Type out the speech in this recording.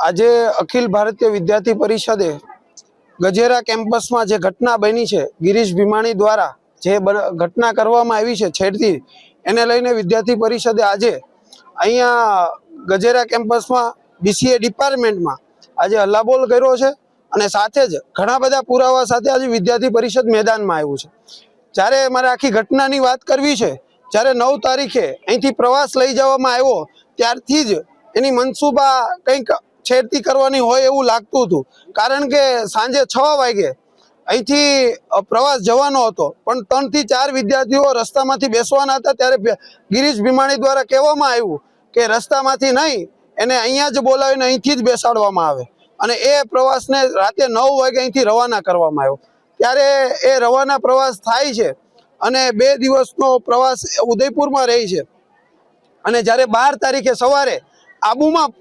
આજે અખિલ ભારતીય વિદ્યાર્થી પરિષદે ગજેરા કેમ્પસમાં જે ઘટના બની છે, ગિરીશ ભીમાણી દ્વારા જે ઘટના કરવામાં આવી છે છેડતી એને લઈને વિદ્યાર્થી પરિષદે આજે અહીંયા ગજેરા કેમ્પસમાં બીસીએ ડિપાર્ટમેન્ટમાં આજે હલ્લાબોલ કર્યો છે અને સાથે જ ઘણા બધા પુરાવા સાથે આજે વિદ્યાર્થી પરિષદ મેદાનમાં આવ્યું છે. જ્યારે મારે આખી ઘટનાની વાત કરવી છે, જ્યારે નવ તારીખે અહીંથી પ્રવાસ લઈ જવામાં આવ્યો, ત્યારથી જ એની મનસુબા કંઈક છેડતી કરવાની હોય એવું લાગતું હતું. કારણ કે સાંજે છ વાગે અહીંથી પ્રવાસ જવાનો હતો. પણ ત્રણથી ચાર વિદ્યાર્થીઓ રસ્તામાંથી બેસવાના હતા. ત્યારે ગિરીશ ભીમાણી દ્વારા કહેવામાં આવ્યું કે રસ્તામાંથી નહીં, એને અહીંયા જ બોલાવીને અહીંથી જ બેસાડવામાં આવે. અને એ પ્રવાસને રાતે નવ વાગે અહીંથી રવાના કરવામાં આવ્યો. ત્યારે એ રવાના પ્રવાસ થાય છે અને બે દિવસનો પ્રવાસ ઉદયપુરમાં રહી છે. અને જ્યારે બાર તારીખે સવારે આબુમાં